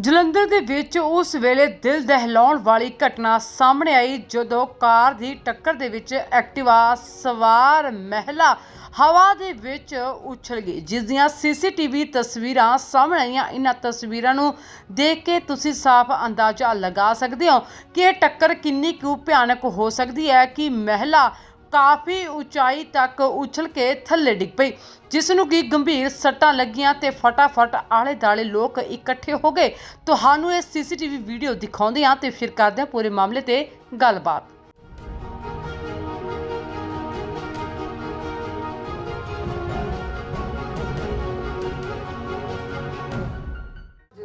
ਜਲੰਧਰ ਦੇ ਵਿੱਚ ਉਸ ਵੇਲੇ ਦਿਲ ਦਹਿਲਾਉਣ ਵਾਲੀ ਘਟਨਾ ਸਾਹਮਣੇ ਆਈ ਜਦੋਂ ਕਾਰ ਦੀ ਟੱਕਰ ਦੇ ਵਿੱਚ ਐਕਟਿਵਾ ਸਵਾਰ ਮਹਿਲਾ ਹਵਾ ਦੇ ਵਿੱਚ ਉਛਲ ਗਈ, ਜਿਸ ਦੀਆਂ ਸੀਸੀਟੀਵੀ ਤਸਵੀਰਾਂ ਸਾਹਮਣੇ ਆਈਆਂ। ਇਹਨਾਂ ਤਸਵੀਰਾਂ ਨੂੰ ਦੇਖ ਕੇ ਤੁਸੀਂ ਸਾਫ਼ ਅੰਦਾਜ਼ਾ ਲਗਾ ਸਕਦੇ ਹੋ ਕਿ ਇਹ ਟੱਕਰ ਕਿੰਨੀ ਕੁ ਭਿਆਨਕ ਹੋ ਸਕਦੀ ਹੈ ਕਿ ਮਹਿਲਾ ਕਾਫੀ ਉਚਾਈ ਤੱਕ ਉਛਲ ਕੇ ਥੱਲੇ ਡਿੱਗ ਪਈ ਜਿਸ ਨੂੰ ਕਿ ਗੰਭੀਰ ਸੱਟਾਂ ਲੱਗੀਆਂ ਤੇ ਫਟਾਫਟ ਆਲੇ ਦਾਲੇ ਲੋਕ ਇਕੱਠੇ ਹੋ ਗਏ। ਤੁਹਾਨੂੰ ਇਹ ਸੀਸੀਟੀਵੀ ਵੀਡੀਓ ਦਿਖਾਉਂਦੇ ਹਾਂ ਤੇ ਫਿਰ ਕਰਦੇ ਹਾਂ ਪੂਰੇ ਮਾਮਲੇ ਤੇ ਗੱਲਬਾਤ।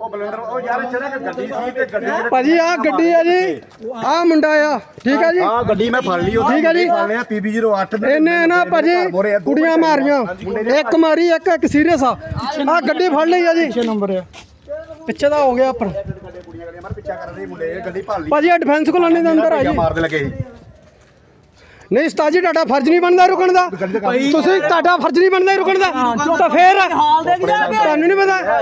ਉਹ ਬਲੰਦਰ ਉਹ ਯਾਰ ਇੱਥੇ ਨਾ ਇੱਕ ਗੱਡੀ ਸੀ ਤੇ ਗੱਡੀ ਦੇ ਭਾਜੀ ਆ ਗੱਡੀ ਆ ਜੀ। ਆ। ਮੁੰਡਾ ਆ ਠੀਕ ਆ ਜੀ? ਆ ਗੱਡੀ ਮੈਂ ਫੜ ਲਈ ਉਹ ਠੀਕ ਹੈ ਜੀ। ਫੜ ਲਿਆ PB08 ਦੇ ਇਹਨੇ ਨਾ ਭਾਜੀ ਕੁੜੀਆਂ ਮਾਰੀਆਂ। ਇੱਕ ਮਾਰੀ ਇੱਕ ਇੱਕ ਸੀਰੀਅਸ ਆ। ਆ ਗੱਡੀ ਫੜ ਲਈ ਆ ਜੀ। ਪਿੱਛੇ ਨੰਬਰ ਆ। ਪਿੱਛੇ ਦਾ ਹੋ ਗਿਆ ਆਪਰ ਕੁੜੀਆਂ ਗੱਡੀਆਂ ਮਾਰ ਪਿੱਛਾ ਕਰ ਰਹੀ ਮੁੰਡੇ ਇਹ ਗੱਡੀ ਭੜ ਲਈ। ਭਾਜੀ ਇਹ ਡਿਫੈਂਸ ਕਲੋਨੀ ਦੇ ਅੰਦਰ ਆ ਜੀ। ਮਾਰਦੇ ਲੱਗੇ। ਸੀ ਨਹੀਂ ਉਸਤਾਦ ਜੀ ਤੁਹਾਡਾ ਫਰਜ਼ ਨਹੀਂ ਬਣਦਾ ਰੁਕਣ ਦਾ। ਤੁਸੀਂ ਤੁਹਾਡਾ ਫਰਜ਼ ਨਹੀਂ ਬਣਦਾ ਰੁਕਣ ਦਾ। ਤਾਂ ਫੇਰ ਤੁਹਾਨੂੰ ਨਹੀਂ ਪਤਾ।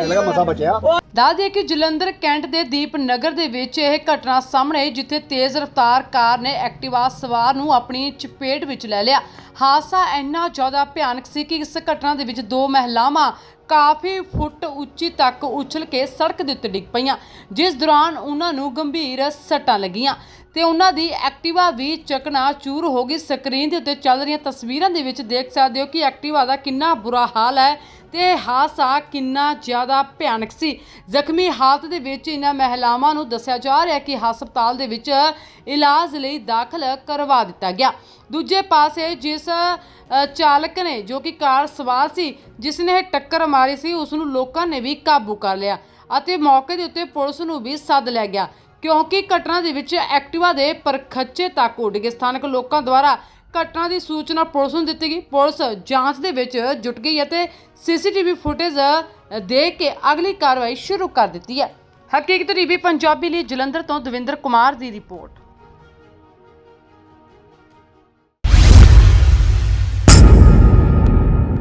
ਲੱਗਾ ਮਸਾ ਬਚਿਆ। ਦੱਸ ਦਈਏ ਕਿ ਜਲੰਧਰ ਕੈਂਟ ਦੇ ਦੀਪ ਨਗਰ ਦੇ ਵਿੱਚ ਇਹ ਘਟਨਾ ਸਾਹਮਣੇ ਆਈ ਜਿੱਥੇ ਤੇਜ਼ ਰਫ਼ਤਾਰ ਕਾਰ ਨੇ ਐਕਟਿਵਾ ਸਵਾਰ ਨੂੰ ਆਪਣੀ ਚਪੇਟ ਵਿੱਚ ਲੈ ਲਿਆ। ਹਾਦਸਾ ਇੰਨਾ ਜ਼ਿਆਦਾ ਭਿਆਨਕ ਸੀ ਕਿ ਇਸ ਘਟਨਾ ਦੇ ਵਿੱਚ ਦੋ ਮਹਿਲਾਵਾਂ ਕਾਫੀ ਫੁੱਟ ਉੱਚੀ ਤੱਕ ਉਛਲ ਕੇ ਸੜਕ ਦੇ ਉੱਤੇ ਡਿੱਗ ਪਈਆਂ। ਜਿਸ ਦੌਰਾਨ ਉਹਨਾਂ ਨੂੰ ਗੰਭੀਰ ਸੱਟਾਂ ਲੱਗੀਆਂ ਤੇ ਉਹਨਾਂ ਦੀ ਐਕਟਿਵਾ ਵੀ ਚਕਨਾ ਚੂਰ ਹੋ ਗਈ। ਸਕਰੀਨ ਦੇ ਉੱਤੇ ਚੱਲ ਰਹੀਆਂ ਤਸਵੀਰਾਂ ਦੇ ਵਿੱਚ ਦੇਖ ਸਕਦੇ ਹੋ ਕਿ ਐਕਟਿਵਾ ਦਾ ਕਿੰਨਾ ਬੁਰਾ ਹਾਲ ਹੈ ਤੇ ਇਹ ਹਾਦਸਾ ਕਿੰਨਾ ਜ਼ਿਆਦਾ ਭਿਆਨਕ ਸੀ। ਜ਼ਖਮੀ ਹਾਲਤ ਦੇ ਵਿੱਚ ਇਹਨਾਂ ਮਹਿਲਾਵਾਂ ਨੂੰ ਦੱਸਿਆ ਜਾ ਰਿਹਾ ਕਿ ਹਸਪਤਾਲ ਦੇ ਵਿੱਚ ਇਲਾਜ ਲਈ ਦਾਖਲ ਕਰਵਾ ਦਿੱਤਾ ਗਿਆ। ਦੂਜੇ ਪਾਸੇ ਜਿਸ ਚਾਲਕ ਨੇ ਜੋ ਕਿ ਕਾਰ ਸਵਾਰ ਸੀ ਜਿਸ ਨੇ ਇਹ ਟੱਕਰ ਮਾਰੀ ਸੀ ਉਸ ਨੂੰ ਲੋਕਾਂ ਨੇ ਵੀ ਕਾਬੂ ਕਰ ਲਿਆ ਅਤੇ ਮੌਕੇ ਦੇ ਉੱਤੇ ਪੁਲਿਸ ਨੂੰ ਵੀ ਸੱਦ ਲਿਆ ਗਿਆ, ਕਿਉਂਕਿ ਘਟਨਾ ਦੇ ਵਿੱਚ ਐਕਟਿਵਾ ਦੇ ਪਰਖੱਚੇ ਤੱਕ ਉੱਡ ਗਏ। ਸਥਾਨਕ ਲੋਕਾਂ ਦੁਆਰਾ ਘਟਨਾ ਦੀ ਸੂਚਨਾ ਪੁਲਿਸ ਨੂੰ ਦਿੱਤੀ ਗਈ। ਪੁਲਿਸ ਜਾਂਚ ਦੇ ਵਿੱਚ ਜੁਟ ਗਈ ਅਤੇ ਸੀਸੀਟੀਵੀ ਫੁਟੇਜ ਦੇ ਕੇ ਅਗਲੀ ਕਾਰਵਾਈ ਸ਼ੁਰੂ ਕਰ ਦਿੱਤੀ ਹੈ। ਹਕੀਕਤ ਟੀਵੀ ਪੰਜਾਬੀ ਲਈ ਜਲੰਧਰ ਤੋਂ ਦਵਿੰਦਰ ਕੁਮਾਰ ਦੀ ਰਿਪੋਰਟ।